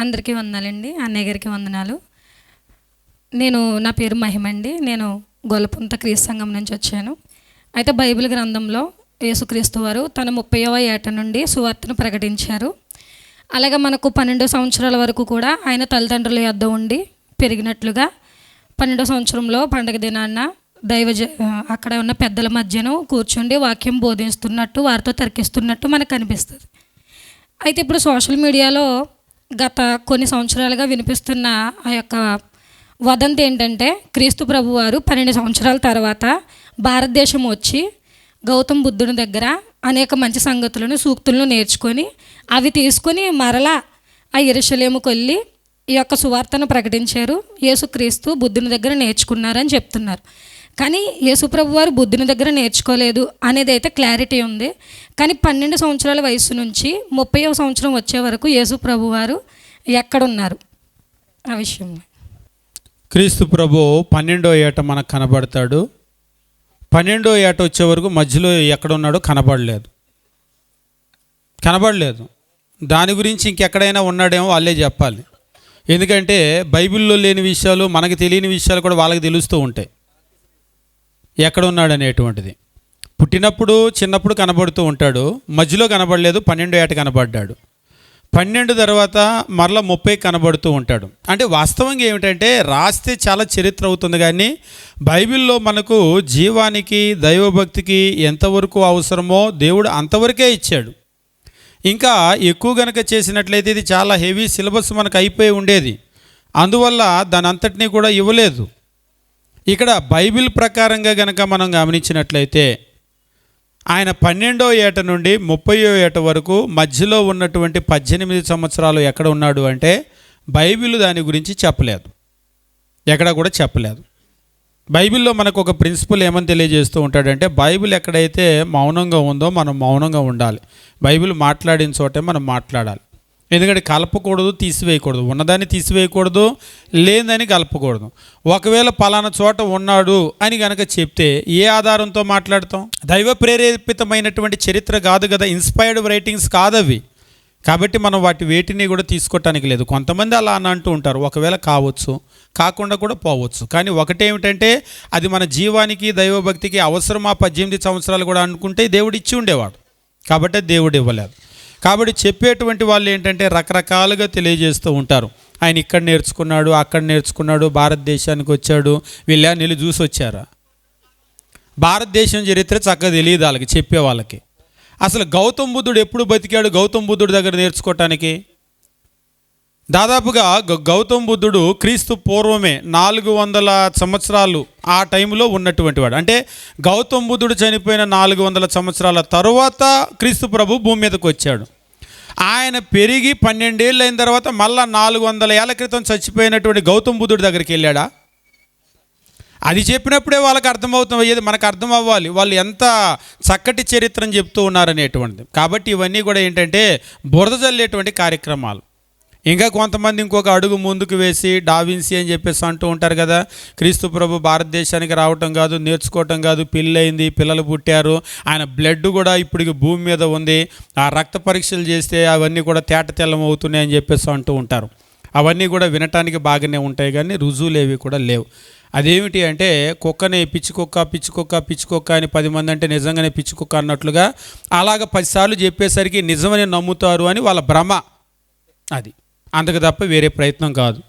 అందరికీ వందనాలండి అన్నయ్య గారికి వందనాలు. నేను నా పేరు మహిమ అండి. నేను గొల్లపుంత క్రీస్తు సంఘం నుంచి వచ్చాను. అయితే బైబిల్ గ్రంథంలో యేసుక్రీస్తు వారు తన ముప్పైవ ఏట నుండి సువార్తను ప్రకటించారు. అలాగే మనకు పన్నెండు సంవత్సరాల వరకు కూడా ఆయన తల్లిదండ్రుల యొద్ద ఉండి పెరిగినట్లుగా పన్నెండో సంవత్సరంలో పండగ దినాన్న దైవ జ- అక్కడ ఉన్న పెద్దల మధ్యను కూర్చుండి వాక్యం బోధిస్తున్నట్టు వారితో తర్కిస్తున్నట్టు మనకు కనిపిస్తుంది అయితే ఇప్పుడు సోషల్ మీడియాలో గత కొన్ని సంవత్సరాలుగా వినిపిస్తున్న ఆ యొక్క వదంతి ఏంటంటే క్రీస్తు ప్రభు వారు పన్నెండు సంవత్సరాల తర్వాత భారతదేశం వచ్చి గౌతమ్ బుద్ధుని దగ్గర అనేక మంచి సంగతులను సూక్తులను నేర్చుకొని అవి తీసుకొని మరలా ఆ ఎరుషలేముకు వెళ్ళి ఈ యొక్క సువార్తను ప్రకటించారు. యేసుక్రీస్తు బుద్ధుని దగ్గర నేర్చుకున్నారని చెప్తున్నారు. కానీ యేసుప్రభు వారు బుద్ధుని దగ్గర నేర్చుకోలేదు అనేది అయితే క్లారిటీ ఉంది. కానీ పన్నెండు సంవత్సరాల వయసు నుంచి ముప్పై సంవత్సరం వచ్చే వరకు యేసుప్రభు వారు ఎక్కడున్నారు? ఆ విషయం. క్రీస్తు ప్రభు పన్నెండో ఏట మనకు కనబడతాడు. పన్నెండో ఏట వచ్చే వరకు మధ్యలో ఎక్కడ ఉన్నాడో కనబడలేదు. కనబడలేదు. దాని గురించి ఇంకెక్కడైనా ఉన్నాడేమో వాళ్ళే చెప్పాలి. ఎందుకంటే బైబిల్లో లేని విషయాలు మనకు తెలియని విషయాలు కూడా వాళ్ళకి తెలుస్తూ ఉంటాయి. ఎక్కడ ఉన్నాడు అనేటువంటిది పుట్టినప్పుడు చిన్నప్పుడు కనబడుతూ ఉంటాడు. మధ్యలో కనబడలేదు పన్నెండు ఏట కనబడ్డాడు. పన్నెండు తర్వాత మరలా ముప్పై కనబడుతూ ఉంటాడు. అంటే వాస్తవంగా ఏమిటంటే రాస్తే చాలా చరిత్ర అవుతుంది కానీ బైబిల్లో మనకు జీవానికి దైవభక్తికి ఎంతవరకు అవసరమో దేవుడు అంతవరకే ఇచ్చాడు. ఇంకా ఎక్కువ గనక చేసినట్లయితే ఇది చాలా హెవీ సిలబస్ మనకు అయిపోయి ఉండేది. అందువల్ల దాని అంతటినీ కూడా ఇవ్వలేదు. ఇక్కడ బైబిల్ ప్రకారంగా గనక మనం గమనించినట్లయితే ఆయన పన్నెండో ఏట నుండి ముప్పయో ఏట వరకు మధ్యలో ఉన్నటువంటి పద్దెనిమిది సంవత్సరాలు ఎక్కడ ఉన్నాడు అంటే బైబిల్ దాని గురించి చెప్పలేదు. ఎక్కడ కూడా చెప్పలేదు. బైబిల్లో మనకు ఒక ప్రిన్సిపల్ ఏమని తెలియజేస్తూ ఉంటాడంటే బైబిల్ ఎక్కడైతే మౌనంగా ఉందో మనం మౌనంగా ఉండాలి. బైబిల్ మాట్లాడిన చోటే మనం మాట్లాడాలి. ఎందుకంటే కలపకూడదు తీసివేయకూడదు. ఉన్నదాన్ని తీసివేయకూడదు లేదని కలపకూడదు. ఒకవేళ పలానా చోట ఉన్నాడు అని గనక చెప్తే ఏ ఆధారంతో మాట్లాడతాం? దైవ ప్రేరేపితమైనటువంటి చరిత్ర కాదు కదా ఇన్స్పైర్డ్ రైటింగ్స్ కాదవి. కాబట్టి మనం వాటి వేటిని కూడా తీసుకోవటానికి లేదు. కొంతమంది అలా అని అంటూ ఉంటారు. ఒకవేళ కావచ్చు కాకుండా కూడా పోవచ్చు. కానీ ఒకటేమిటంటే అది మన జీవానికి దైవభక్తికి అవసరం ఆ పద్దెనిమిది సంవత్సరాలు కూడా అనుకుంటే దేవుడు ఇచ్చి ఉండేవాడు. కాబట్టి దేవుడు ఇవ్వలేదు. కాబట్టి చెప్పేటువంటి వాళ్ళు ఏంటంటే రకరకాలుగా తెలియజేస్తూ ఉంటారు. ఆయన ఇక్కడ నేర్చుకున్నాడు అక్కడ నేర్చుకున్నాడు భారతదేశానికి వచ్చాడు వీళ్ళ నీళ్ళు చూసి వచ్చారా? భారతదేశం చరిత్ర చక్కగా తెలియదు వాళ్ళకి చెప్పే వాళ్ళకి. అసలు గౌతమ్ బుద్ధుడు ఎప్పుడు బతికాడు? గౌతమ్ బుద్ధుడి దగ్గర నేర్చుకోవటానికి? దాదాపుగా గౌతమ్ బుద్ధుడు క్రీస్తు పూర్వమే నాలుగు వందల సంవత్సరాలు ఆ టైంలో ఉన్నటువంటి వాడు. అంటే గౌతమ్ బుద్ధుడు చనిపోయిన నాలుగు వందల సంవత్సరాల తరువాత క్రీస్తు ప్రభు భూమి మీదకి వచ్చాడు. ఆయన పెరిగి పన్నెండేళ్ళు అయిన తర్వాత మళ్ళా నాలుగు వందల ఏళ్ళ క్రితం చచ్చిపోయినటువంటి గౌతమ్ బుద్ధుడి దగ్గరికి వెళ్ళాడా? అది చెప్పినప్పుడే వాళ్ళకి అర్థమవుతుంది అయ్యేది మనకు అర్థం అవ్వాలి. వాళ్ళు ఎంత చక్కటి చరిత్రను చెప్తూ ఉన్నారనేటువంటిది. కాబట్టి ఇవన్నీ కూడా ఏంటంటే బురద జల్లేటువంటి కార్యక్రమాలు. ఇంకా కొంతమంది ఇంకొక అడుగు ముందుకు వేసి డావిన్సీ అని చెప్పేసి అంటూ ఉంటారు కదా. క్రీస్తు ప్రభు భారతదేశానికి రావటం కాదు నేర్చుకోవటం కాదు పెళ్ళయింది పిల్లలు పుట్టారు ఆయన బ్లడ్ కూడా ఇప్పటికి భూమి మీద ఉంది. ఆ రక్త పరీక్షలు చేస్తే అవన్నీ కూడా తేట తెల్లం అవుతున్నాయి అని చెప్పేసి అంటూ ఉంటారు. అవన్నీ కూడా వినటానికి బాగానే ఉంటాయి కానీ రుజువులేవి కూడా లేవు. అదేమిటి అంటే కుక్కని పిచ్చి కుక్క పిచ్చి కుక్క పిచ్చి కుక్క అని పది మంది అంటే నిజంగానే పిచ్చి కుక్క అన్నట్లుగా అలాగ పదిసార్లు చెప్పేసరికి నిజమని నమ్ముతారు అని వాళ్ళ భ్రమ. అది. అంతకు తప్ప వేరే ప్రయత్నం కాదు.